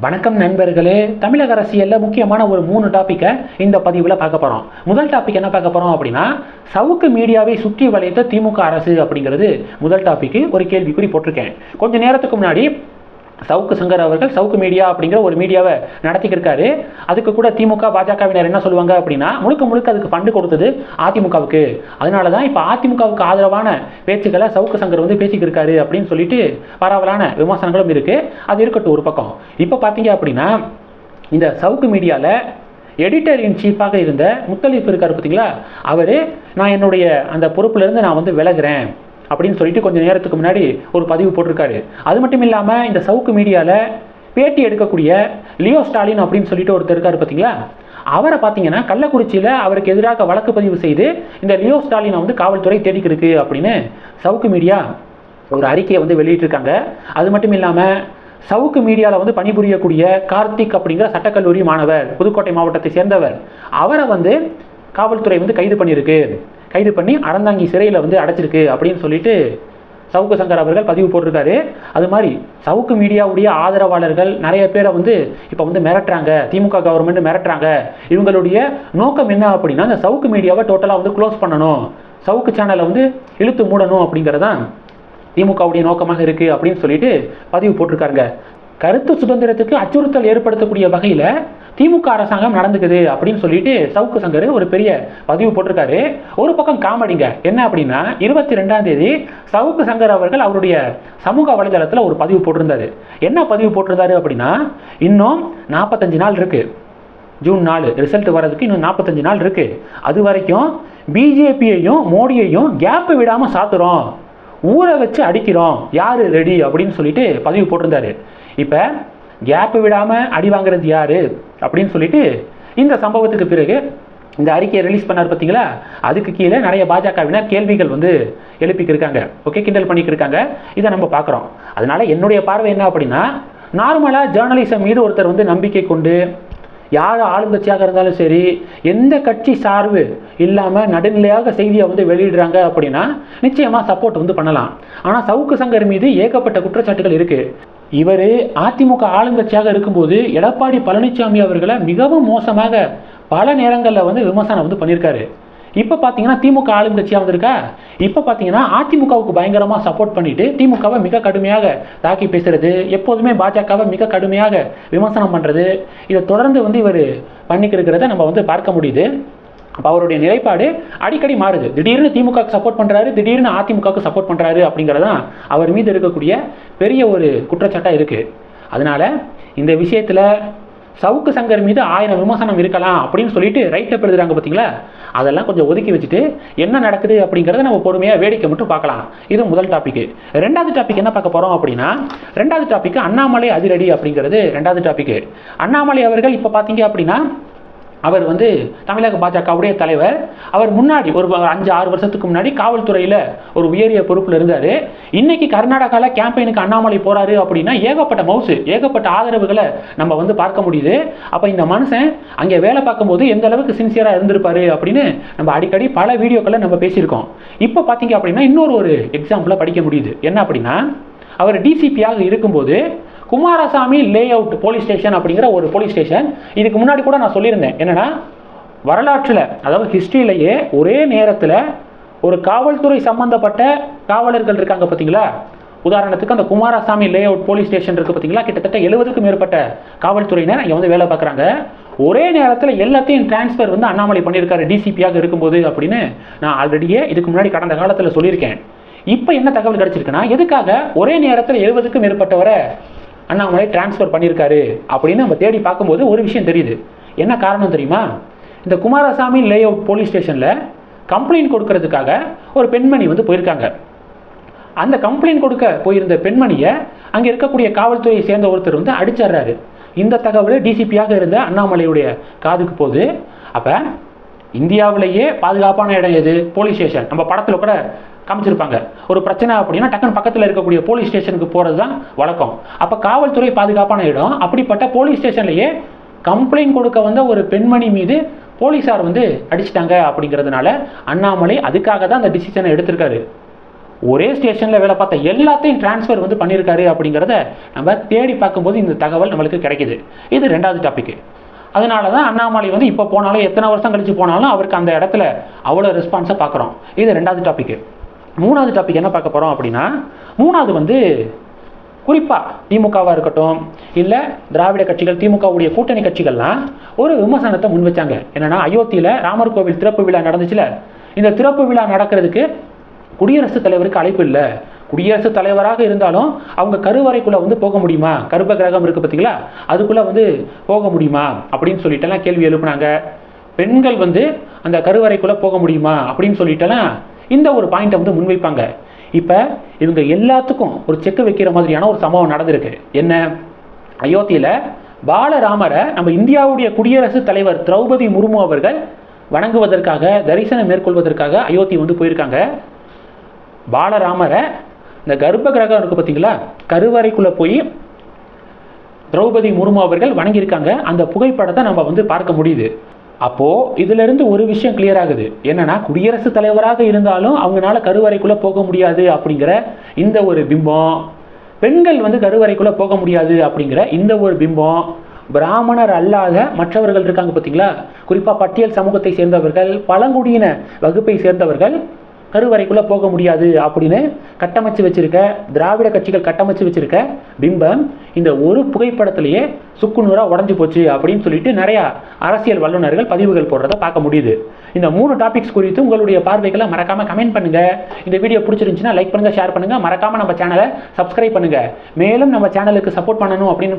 வணக்கம் நண்பர்களே. தமிழக அரசியலில் முக்கியமான ஒரு மூணு டாப்பிக்கை இந்த பதிவில் பார்க்க போகிறோம் முதல் டாபிக் என்ன பார்க்க போகிறோம் அப்படின்னா சவுக்கு மீடியாவை சுற்றி வளைத்த திமுக அரசு அப்படிங்கிறது முதல் டாபிக்கு ஒரு கேள்விக்குறி போட்டிருக்கேன். கொஞ்சம் நேரத்துக்கு முன்னாடி சவுக்கு சங்கர் அவர்கள் சவுக்கு மீடியா அப்படிங்கிற ஒரு மீடியாவை நடத்திக்கிட்டு இருக்காரு. அதுக்கு கூட திமுக பாஜகவினர் என்ன சொல்லுவாங்க அப்படின்னா முழுக்க முழுக்க அதுக்கு ஃபண்டு கொடுத்தது அதிமுகவுக்கு. அதனால தான் இப்போ அதிமுகவுக்கு ஆதரவான பேச்சுக்களை சவுக்கு சங்கர் வந்து பேசிக்கிட்டு இருக்காரு அப்படின்னு சொல்லிட்டு பரவலான விமர்சனங்களும் இருக்குது அது இருக்கட்டும் ஒரு பக்கம். இப்போ பார்த்தீங்க அப்படின்னா இந்த சவுக்கு மீடியாவில் எடிட்டர் இன் சீஃபாக இருந்த முத்தலீஃப் இருக்கார் பார்த்தீங்களா அவர் நான் என்னுடைய அந்த பொறுப்புலேருந்து நான் வந்து விலகுறேன். அப்படின்னு சொல்லிட்டு கொஞ்சம் நேரத்துக்கு முன்னாடி ஒரு பதிவு போட்டிருக்காரு. அது மட்டும் இல்லாமல் இந்த சவுக்கு மீடியாவில் பேட்டி எடுக்கக்கூடிய லியோ ஸ்டாலின் அப்படின்னு சொல்லிட்டு ஒருத்தர் இருக்காரு பார்த்தீங்களா அவரை பார்த்தீங்கன்னா கள்ளக்குறிச்சியில் அவருக்கு எதிராக வழக்கு பதிவு செய்து இந்த லியோ ஸ்டாலினை வந்து காவல்துறை தேடிக்கிருக்கு அப்படின்னு சவுக்கு மீடியா ஒரு அறிக்கையை வந்து வெளியிட்டிருக்காங்க. அது மட்டும் இல்லாமல் சவுக்கு மீடியாவில் வந்து பணிபுரியக்கூடிய கார்த்திக் அப்படிங்கிற சட்டக்கல்லூரி மாணவர் புதுக்கோட்டை மாவட்டத்தை சேர்ந்தவர். அவரை வந்து காவல்துறை வந்து கைது பண்ணியிருக்கு. கைது பண்ணி அறந்தாங்கி சிறையில் வந்து அடைச்சிருக்கு அப்படின்னு சொல்லிட்டு சவுக்கு சங்கர் அவர்கள் பதிவு போட்டிருக்காரு. அது மாதிரி சவுக்கு மீடியாவுடைய ஆதரவாளர்கள் நிறைய பேரை வந்து இப்போ வந்து மிரட்டுறாங்க. திமுக கவர்மெண்ட் மிரட்டுறாங்க. இவங்களுடைய நோக்கம் என்ன அப்படின்னா அந்த சவுக்கு மீடியாவை டோட்டலாக வந்து க்ளோஸ் பண்ணணும். சவுக்கு சேனலை வந்து இழுத்து மூடணும் அப்படிங்கிறதான் திமுகவுடைய நோக்கமாக இருக்குது அப்படின்னு சொல்லிட்டு பதிவு போட்டிருக்காருங்க. கருத்து சுதந்திரத்துக்கு அச்சுறுத்தல் ஏற்படுத்தக்கூடிய வகையில் திமுக அரசாங்கம் நடந்துக்குது அப்படின்னு சொல்லிட்டு சவுக்கு சங்கர் ஒரு பெரிய பதிவு போட்டிருக்காரு. ஒரு பக்கம் காமெடிங்க. என்ன அப்படின்னா இருபத்தி ரெண்டாம் தேதி சவுக்கு சங்கர் அவர்கள் அவருடைய சமூக வலைதளத்தில் ஒரு பதிவு போட்டிருந்தாரு. என்ன பதிவு போட்டிருந்தாரு அப்படின்னா இன்னும் நாற்பத்தஞ்சு நாள் இருக்கு. ஜூன் நாலு ரிசல்ட் வர்றதுக்கு இன்னும் நாற்பத்தஞ்சு நாள் இருக்கு. அது வரைக்கும் பிஜேபியையும் மோடியையும் கேப்பு விடாமல் சாத்துறோம். ஊரை வச்சு அடிக்கிறோம். யார் ரெடி அப்படின்னு சொல்லிட்டு பதிவு போட்டிருந்தாரு. இப்போ கேப்பு விடாமல் அடி வாங்குறது யாரு? அப்படின்னு சொல்லிட்டு இந்த சம்பவத்துக்கு பிறகு இந்த அறிக்கையை ரிலீஸ் பண்ணார் பார்த்தீங்களா? அதுக்கு கீழே நிறைய பாஜகவினர் கேள்விகள் வந்து எழுப்பிக்கிருக்காங்க. ஓகே கிண்டல் பண்ணிக்கிருக்காங்க. இதை நம்ம பார்க்குறோம். அதனால் என்னுடைய பார்வை என்ன அப்படின்னா நார்மலாக ஜேர்னலிசம் மீது ஒருத்தர் வந்து நம்பிக்கை கொண்டு யார் ஆளுங்கட்சியாக இருந்தாலும் சரி எந்த கட்சி சார்பு இல்லாமல் நடுநிலையாக செய்தியை வந்து வெளியிடுறாங்க அப்படின்னா நிச்சயமாக சப்போர்ட் வந்து பண்ணலாம். ஆனால் சவுக்கு சங்கர் மீது ஏகப்பட்ட குற்றச்சாட்டுகள் இருக்குது இவர் அதிமுக ஆளுங்கட்சியாக இருக்கும்போது எடப்பாடி பழனிசாமி அவர்களை மிகவும் மோசமாக பல நேரங்களில் வந்து விமர்சனம் வந்து பண்ணியிருக்காரு. இப்போ பார்த்தீங்கன்னா திமுக ஆளுங்கட்சியாக வந்திருக்கா? இப்போ பார்த்தீங்கன்னா அதிமுகவுக்கு பயங்கரமாக சப்போர்ட் பண்ணிட்டு திமுகவை மிக கடுமையாக தாக்கி பேசுறது எப்போதுமே பாஜகவை மிக கடுமையாக விமர்சனம் பண்ணுறது இதை தொடர்ந்து வந்து இவர் பண்ணிக்கிருக்கிறத நம்ம வந்து பார்க்க முடியுது. அப்போ அவருடைய நிலைப்பாடு அடிக்கடி மாறுது. திடீர்னு திமுகவுக்கு சப்போர்ட் பண்ணுறாரு திடீர்னு அதிமுகவுக்கு சப்போர்ட் பண்ணுறாரு அப்படிங்கிறதான் அவர் மீது இருக்கக்கூடிய பெரிய ஒரு குற்றச்சாட்டாக இருக்குது அதனால் இந்த விஷயத்தில் சவுக்கு சங்கர் மீது ஆயிரம் விமர்சனம் இருக்கலாம் அப்படின்னு சொல்லிட்டு ரைட்டப் எழுதுறாங்க பார்த்தீங்களா அதெல்லாம் கொஞ்சம் ஒதுக்கி வச்சுட்டு என்ன நடக்குது அப்படிங்கிறத நம்ம பொறுமையாக வேடிக்கை மட்டும் பார்க்கலாம். இது முதல் டாபிக் ரெண்டாவது டாபிக் என்ன பார்க்க போகிறோம் அப்படின்னா ரெண்டாவது டாபிக் அண்ணாமலை அதிரடி அப்படிங்கிறது ரெண்டாவது டாபிக் அண்ணாமலை அவர்கள் இப்போ பார்த்தீங்க அப்படின்னா அவர் வந்து தமிழக பாஜகவுடைய தலைவர். அவர் முன்னாடி ஒரு அஞ்சு ஆறு வருஷத்துக்கு முன்னாடி காவல்துறையில் ஒரு உயரிய பொறுப்பில் இருந்தார். இன்னைக்கு கர்நாடகாவில் கேம்பெயினுக்கு அண்ணாமலை போகிறாரு அப்படின்னா ஏகப்பட்ட மவுசு ஏகப்பட்ட ஆதரவுகளை நம்ம வந்து பார்க்க முடியுது. அப்போ இந்த மனுஷன் அங்கே வேலை பார்க்கும்போது எந்த அளவுக்கு சின்சியராக இருந்திருப்பாரு அப்படின்னு நம்ம அடிக்கடி பல வீடியோக்களை நம்ம பேசியிருக்கோம். இப்போ பார்த்தீங்க அப்படின்னா இன்னொரு ஒரு எக்ஸாம்பிளாக படிக்க முடியுது. என்ன அப்படின்னா அவர் டிசிபியாக இருக்கும்போது Kumaraswamy layout police station அப்படிங்கிற ஒரு போலீஸ் ஸ்டேஷன் இதுக்கு முன்னாடி கூட நான் சொல்லியிருந்தேன். என்னென்னா வரலாற்றில் அதாவது ஹிஸ்ட்ரியிலேயே ஒரே நேரத்தில் ஒரு காவல்துறை சம்பந்தப்பட்ட காவலர்கள் இருக்காங்க பார்த்தீங்களா? உதாரணத்துக்கு அந்த Kumaraswamy layout police station இருக்குது பார்த்தீங்களா? கிட்டத்தட்ட எழுபதுக்கும் மேற்பட்ட காவல்துறையினர் இங்கே வந்து வேலை பார்க்குறாங்க. ஒரே நேரத்தில் எல்லாத்தையும் டிரான்ஸ்ஃபர் வந்து அண்ணாமலை பண்ணியிருக்காரு. டிசிபியாக இருக்கும்போது அப்படின்னு நான் ஆல்ரெடியே இதுக்கு முன்னாடி கடந்த காலத்தில் சொல்லியிருக்கேன். இப்போ என்ன தகவல் கிடச்சிருக்குன்னா எதுக்காக ஒரே நேரத்தில் எழுபதுக்கும் மேற்பட்டவரை அண்ணாமலை டிரான்ஸ்ஃபர் பண்ணியிருக்காரு அப்படின்னு நம்ம தேடி பார்க்கும்போது ஒரு விஷயம் தெரியுது. என்ன காரணம் தெரியுமா? இந்த குமாரசாமி லே அவுட் போலீஸ் ஸ்டேஷனில் கம்ப்ளைண்ட் கொடுக்கறதுக்காக ஒரு பெண்மணி வந்து போயிருக்காங்க. அந்த கம்ப்ளைண்ட் கொடுக்க போயிருந்த பெண்மணியை அங்கே இருக்கக்கூடிய காவல்துறையை சேர்ந்த ஒருத்தர் வந்து அடிச்சிடுறாரு. இந்த தகவல் டிசிபியாக இருந்த அண்ணாமலையுடைய காதுக்கு போகுது. அப்போ இந்தியாவிலேயே பாதுகாப்பான இடம் எது? போலீஸ் ஸ்டேஷன் நம்ம படத்தில் கூட காமிச்சிருப்பாங்க. ஒரு பிரச்சனை அப்படின்னா டக்குன்னு பக்கத்தில் இருக்கக்கூடிய போலீஸ் ஸ்டேஷனுக்கு போகிறது தான் வழக்கம். அப்போ காவல்துறை பாதுகாப்பான இடம். அப்படிப்பட்ட போலீஸ் ஸ்டேஷன்லேயே கம்ப்ளைண்ட் கொடுக்க வந்த ஒரு பெண்மணி மீது போலீஸார் வந்து அடிச்சிட்டாங்க அப்படிங்கிறதுனால அண்ணாமலை அதுக்காக தான் அந்த டிசிஷனை எடுத்திருக்காரு. ஒரே ஸ்டேஷனில் வேலை பார்த்த எல்லாத்தையும் டிரான்ஸ்ஃபர் வந்து பண்ணியிருக்காரு அப்படிங்கிறத நம்ம தேடி பார்க்கும்போது இந்த தகவல் நம்மளுக்கு கிடைக்குது. இது ரெண்டாவது டாபிக் அதனால தான் அண்ணாமலை வந்து இப்போ போனாலும் எத்தனை வருஷம் கழிச்சு போனாலும் அவருக்கு அந்த இடத்துல அவ்வளோ ரெஸ்பான்ஸை பார்க்குறோம். இது ரெண்டாவது டாபிக் மூணாவது டாபிக் என்ன பார்க்க போகிறோம் அப்படின்னா மூணாவது வந்து குறிப்பாக திமுகவாக இருக்கட்டும் இல்லை திராவிட கட்சிகள் திமுகவுடைய கூட்டணி கட்சிகள்லாம் ஒரு விமர்சனத்தை முன் வச்சாங்க. என்னென்னா அயோத்தியில் ராமர் கோவில் திறப்பு விழா நடந்துச்சுல. இந்த திறப்பு விழா நடக்கிறதுக்கு குடியரசுத் தலைவருக்கு அழைப்பு இல்லை. குடியரசுத் தலைவராக இருந்தாலும் அவங்க கருவறைக்குள்ளே வந்து போக முடியுமா? கருப்ப கிரகம் இருக்குது பார்த்தீங்களா அதுக்குள்ளே வந்து போக முடியுமா? அப்படின்னு சொல்லிட்டுலாம் கேள்வி எழுப்புனாங்க. பெண்கள் வந்து அந்த கருவறைக்குள்ளே போக முடியுமா? அப்படின்னு சொல்லிட்டுலாம் இந்த ஒரு பாயிண்ட்டை வந்து முன்வைப்பாங்க. இப்போ இவங்க எல்லாத்துக்கும் ஒரு செக்கு வைக்கிற மாதிரியான ஒரு சம்பவம் நடந்திருக்கு. என்ன? அயோத்தியில் பாலராமரை நம்ம இந்தியாவுடைய குடியரசுத் தலைவர் திரௌபதி முர்மு அவர்கள் வணங்குவதற்காக தரிசனம் மேற்கொள்வதற்காக அயோத்தி வந்து போயிருக்காங்க. பாலராமரை இந்த கர்ப்ப கிரகம் இருக்குது பார்த்தீங்களா கருவறைக்குள்ளே போய் திரௌபதி முர்மு அவர்கள் வணங்கியிருக்காங்க. அந்த புகைப்படத்தை நம்ம வந்து பார்க்க முடியுது. அப்போது இதிலிருந்து ஒரு விஷயம் கிளியர் ஆகுது. என்னன்னா குடியரசுத் தலைவராக இருந்தாலும் அவங்களால கருவறைக்குள்ளே போக முடியாது அப்படிங்கிற இந்த ஒரு பிம்பம். பெண்கள் வந்து கருவறைக்குள்ளே போக முடியாது அப்படிங்கிற இந்த ஒரு பிம்பம். பிராமணர் அல்லாத மற்றவர்கள் இருக்காங்க பார்த்தீங்களா குறிப்பாக பட்டியல் சமூகத்தை சேர்ந்தவர்கள் பழங்குடியின வகுப்பை சேர்ந்தவர்கள் கருவறைக்குள்ளே போக முடியாது அப்படின்னு கட்டமைச்சு வச்சிருக்க திராவிட கட்சிகள் கட்டமைச்சு வச்சிருக்க பிம்பம் இந்த ஒரு புகைப்படத்திலேயே சுக்குநூறாக உடஞ்சி போச்சு அப்படின்னு சொல்லிட்டு நிறையா அரசியல் வல்லுநர்கள் பதிவுகள் போடுறத பார்க்க முடியுது. இந்த மூணு டாபிக்ஸ் குறித்து உங்களுடைய பார்வைகளை மறக்காமல் கமெண்ட் பண்ணுங்கள் இந்த வீடியோ பிடிச்சிருந்துச்சுன்னா லைக் பண்ணுங்கள் ஷேர் பண்ணுங்கள் மறக்காமல் நம்ம சேனலை சப்ஸ்கிரைப் பண்ணுங்கள் மேலும் நம்ம சேனலுக்கு சப்போர்ட் பண்ணணும் அப்படின்னு